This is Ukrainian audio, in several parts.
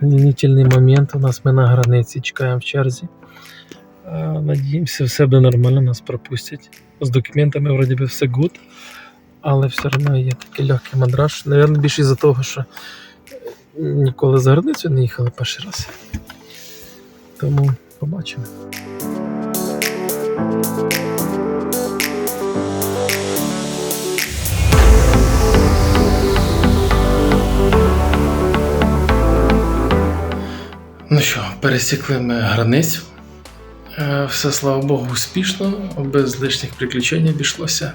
Волнительний момент. У нас ми на границі чекаємо в черзі. А, Надіємося, все буде нормально, нас пропустять. З документами вроді би все good, але все одно є такий легкий мандраж. Навірно, більше із-за того, що ніколи за границю не їхали перший раз. Тому побачимо. Ну що, пересікли ми границю. Е, Все, слава Богу, успішно, без лишніх приключень обійшлося.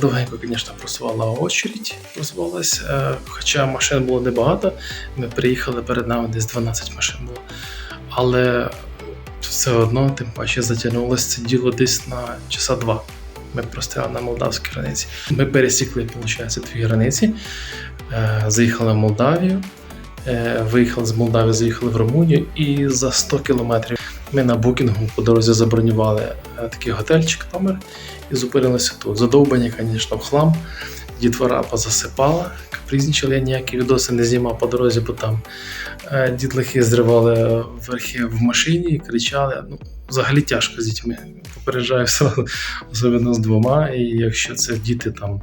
Довгенько, звісно, просувала очередь, просувалась, е, хоча машин було небагато. Ми приїхали перед нами десь 12 машин було. Але все одно, тим паче, затягнулося це діло десь на часа два. Ми простояли на молдавській границі. Ми пересікли, виходить, дві границі, е, заїхали в Молдавію. Е, Виїхали з Молдавії, заїхали в Румунію, і за 100 кілометрів ми на букінгу по дорозі забронювали е, такий готельчик номер і зупинилися тут. Задовбані, звісно, в хлам. Дітвора позасипала, капризничали, я ніякі відоси не знімав по дорозі, бо там е, дітлахи зривали верхи в машині і кричали. Ну, взагалі тяжко з дітьми. Попереджаю все, особливо з двома. І якщо це діти там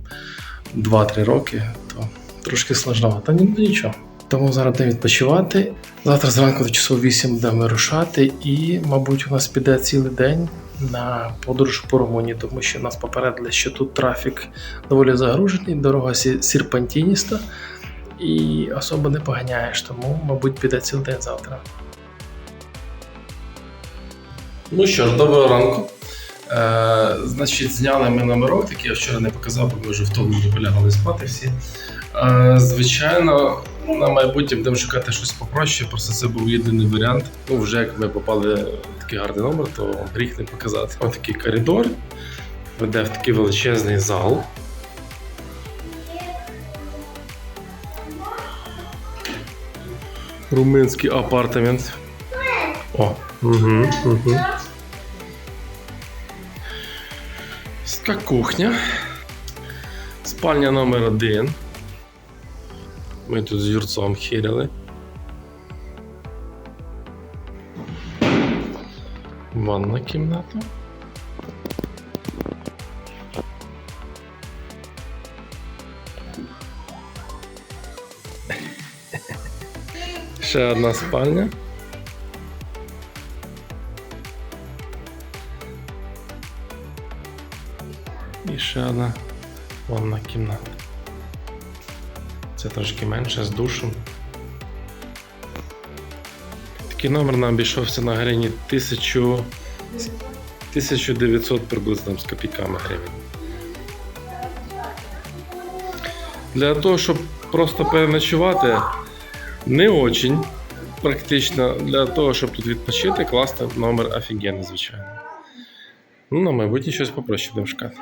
2-3 роки, то трошки складновато. Та ну, нічого. Тому зараз будемо відпочивати. Завтра зранку до часов 8 будемо вирушати, і, мабуть, у нас піде цілий день на подорож по Румунії, тому що нас попередили, що тут трафік доволі загружений, дорога сірпантініста і особо не поганяєш, тому, мабуть, піде цілий день завтра. Ну що ж, доброго ранку. Е, значить, зняли ми номерок, який я вчора не показав, бо ми вже в тому полягали спати всі. Е, звичайно, на майбутнє будемо шукати щось попроще, просто це був єдиний варіант. Ну, вже як ми попали в такий гарний номер, то гріх не показати. Ось такий коридор веде в такий величезний зал. Румунський апартамент. О, угу, угу. Така кухня. Спальня номер один. Ми тут з Юрцом хіряли. Ванна кімната. Ще одна спальня. І ще одна ванна кімната. Це трошки менше з душем. Такий номер нам обійшовся на гривні 1000... 1900 приблизно з копійками гривень. Для того, щоб просто переночувати, не очень практично. Для того, щоб тут відпочити, класти номер офігенний, звичайно. Ну, на майбутнє щось попроще будемо шукати.